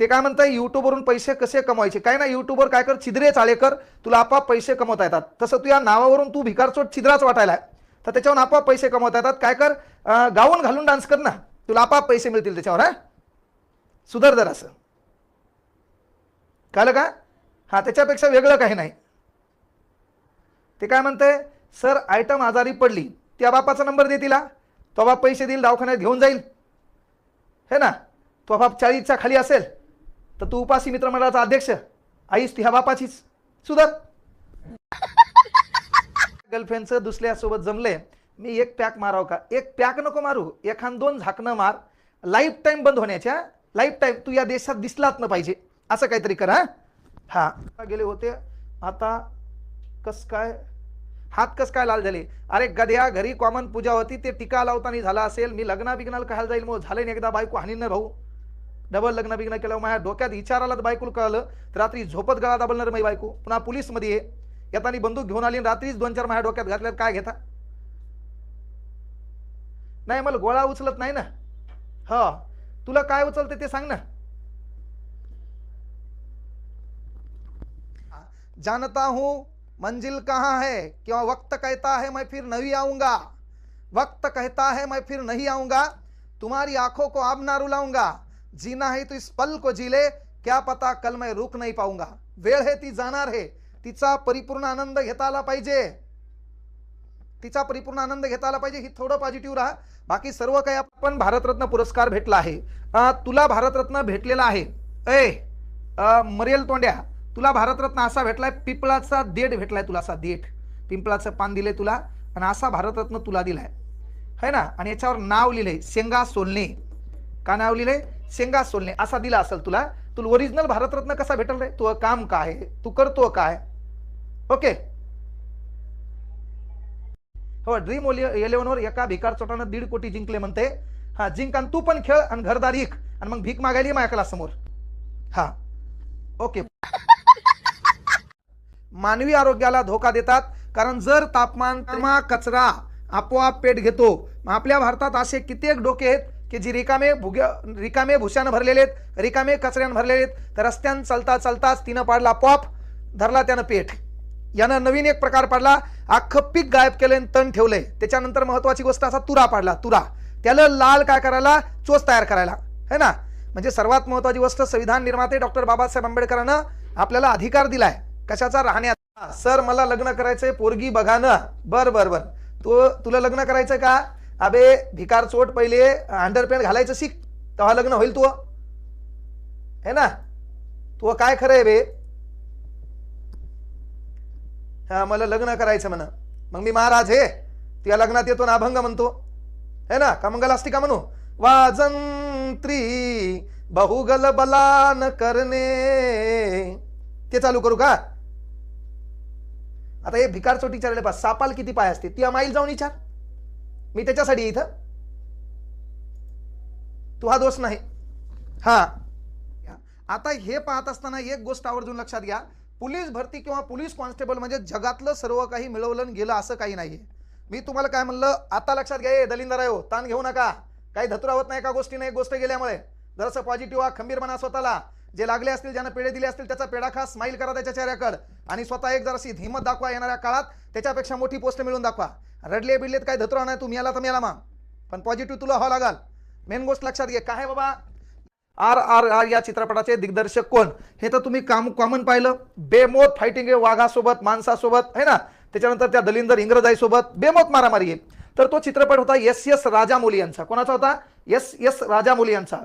ते काय म्हणताय युट्यूबवरून पैसे कसे कमवायचे? काय ना युट्यूबवर काय कर छिद्रे चाळेकर तुला आपाप पैसे कमवता येतात. तसं तू या नावावरून तू भिकारचोट छिद्राच वाटायला तर त्याच्यावरून आपोआप पैसे कमवता येतात. काय कर गाऊन घालून डान्स कर ना. तुला आपाप पैसे मिळतील त्याच्यावर हा? सुधर जर असं. कळलं का? हा त्याच्यापेक्षा वेगळं काही नाही. ते काय म्हणते सर आयटम आजारी पडली. त्या बापाचा नंबर दे तिला. तो बाप पैसे देईल दवाखान्यात घेऊन जाईल. हे ना? बाप चाळीसच्या खाली असेल तर तू उपासी मित्रमंडळाचा अध्यक्ष. आईस ती ह्या बापाचीच सुधर. गर्लफ्रेंडचं दुसऱ्यासोबत जमले मी एक पॅक माराव का? एक पॅक नको मारू. एखाद दोन झाकणं मार. लाईफ टाईम बंद होण्याच्या. लाईफ टाईम तू या देशात दिसलाच न पाहिजे. असं काहीतरी कर हा? गेले होते. आता कस काय? हात कस काय लाल झाले? अरे गध्या घरी कॉमन पूजा होती ते टीका लावताना झाला असेल. मी लग्ना बिग्नाला कहायला जाईल मग. झाले नाही एकदा बायको हानी न भाऊ. डबल लग्न बिग्न केलं माझ्या डोक्यात विचार आला तर बायकोला कळलं. तर रात्री झोपत गळा दाबलणार माझी बायको. पुन्हा पोलीसमध्ये ये. येताना बंदूक घेऊन आली रात्रीच दोन चार माझ्या डोक्यात घातल्यात. काय घेता? नाही मला गोळा उचलत नाही ना. हा तुला काय उचलते ते सांग ना. जानता हूं मंजिल कहाँ है? किंवा वक्त कहता है मैं फिर नहीं आऊंगा? वक्त कहता है मैं फिर नहीं आऊंगा। तुम्हारी आंखों को अब ना रुलाऊंगा। जीना है तो इस पल को जी ले क्या पता कल मैं रुक नाही पाऊंगा। वेळ हे ती जाणार आहे तिचा परिपूर्ण आनंद घेता आला पाहिजे। तिचा परिपूर्ण आनंद घेता आला पाहिजे ही थोडं पॉझिटिव्ह राहा. बाकी सर्व काही आपण भारतरत्न पुरस्कार भेटला आहे. तुला भारतरत्न भेटलेला आहे. ए अं, मरेल तोंड्या तुला भारतरत्न असा भेटलाय पिंपळाचा देठ भेटलाय तुला असा देठ. पिंपळाचं पान दिले तुला आणि असा भारतरत्न तुला दिलाय. है ना? आणि याच्यावर नाव लिहिलंय शेंगा सोलणे. का नाव लिहिलंय शेंगा सोलणे असा दिला असेल तुला तुला ओरिजिनल भारतरत्न कसा भेटल रे? तू काम काय तू करतो काय? ओके. हो ड्रीम इलेव्हनवर एका भिकार चोटानं दीड कोटी जिंकले म्हणते. हा जिंक आणि तू पण खेळ आणि घरदार इक आणि मग भीक मागायली माझ्यासमोर. हा. ओके. मानवी आरोग्याला धोका देतात कारण जर तापमान कचरा आपोआप पेट घेतो मग आपल्या भारतात असे कित्येक डोके आहेत की जी रिकामे भुग्या रिकामे भुशानं भरलेले आहेत रिकामे कचऱ्यानं भरलेले आहेत तर रस्त्यानं चालता चालताच तिनं पाडला पॉप धरला त्यानं पेठ यानं नवीन एक प्रकार पाडला अख्खं पीक गायब केलंय आणि तण ठेवलंय. त्याच्यानंतर महत्वाची गोष्ट असा तुरा पाडला तुरा. त्याला लाल काय करायला? चोच तयार करायला. है ना? म्हणजे सर्वात महत्वाची गोष्ट संविधान निर्माते डॉक्टर बाबासाहेब आंबेडकरांना आपल्याला अधिकार दिलाय. कशाचा? राहण्याचा. सर मला लग्न करायचंय पोरगी बघा ना. बर बर बर. तू तुला लग्न करायचं का? अबे भिकार चोट पहिले अंडरपॅन्ट घालायचं शिक तेव्हा लग्न होईल तू है ना? तू काय खरं आहे बे? हा मला लग्न करायचं म्हणा. मग मी महाराज हे तुझ्या लग्नात येतो ना अभंग म्हणतो. है ना? का मंगल असते का म्हणू? वाजंत्री बहुगल बलान करणे. ते चालू करू का? आता हे भिकार चोटी विचारले पास सापाल किती पाय असते? ती माईल जाऊन विचार. मी त्याच्यासाठी इथं. तू हा दोष नाही. हा. आता हे पाहत असताना एक गोष्ट आवर्जून लक्षात घ्या. पोलीस भरती किंवा पोलीस कॉन्स्टेबल म्हणजे जगातलं सर्व काही मिळवलं गेलं असं काही नाहीये. मी तुम्हाला काय म्हणलं? आता लक्षात घ्या ए, दलिंदर हो ताण घेऊ नका. काही धतुरावत नाही का गोष्टी नाही गोष्ट गेल्यामुळे? जरासं पॉझिटिव्ह खंबीर खंबीरपणा स्वतःला. जे लागले असतील ज्यानं पेढे दिले असतील त्याचा पेढा खा स्माईल करा त्याच्या चेहऱ्याकडे. आणि स्वतः एक जराशी हिंमत दाखवा येणाऱ्या काळात. त्याच्यापेक्षा मोठी पोस्ट मिळून दाखवा. रडले बिडलेत काय धतुरा नाही तुम्ही याला तर मेला मा पण पॉझिटिव्ह तुला हवं लागाल. मेन गोष्ट लक्षात घे. काय बाबा? आर आर आर या चित्रपटाचे दिग्दर्शक कोण? हे तर तुम्ही काम कॉमन पाहिलं. बेमोत फायटिंग आहे वाघासोबत माणसासोबत है ना? त्याच्यानंतर त्या दलिंदर इंग्रजाईसोबत बेमोत मारामारी आहे. तर तो चित्रपट होता एस एस राजामौली यांचा. कोणाचा होता? एस एस राजामौली यांचा.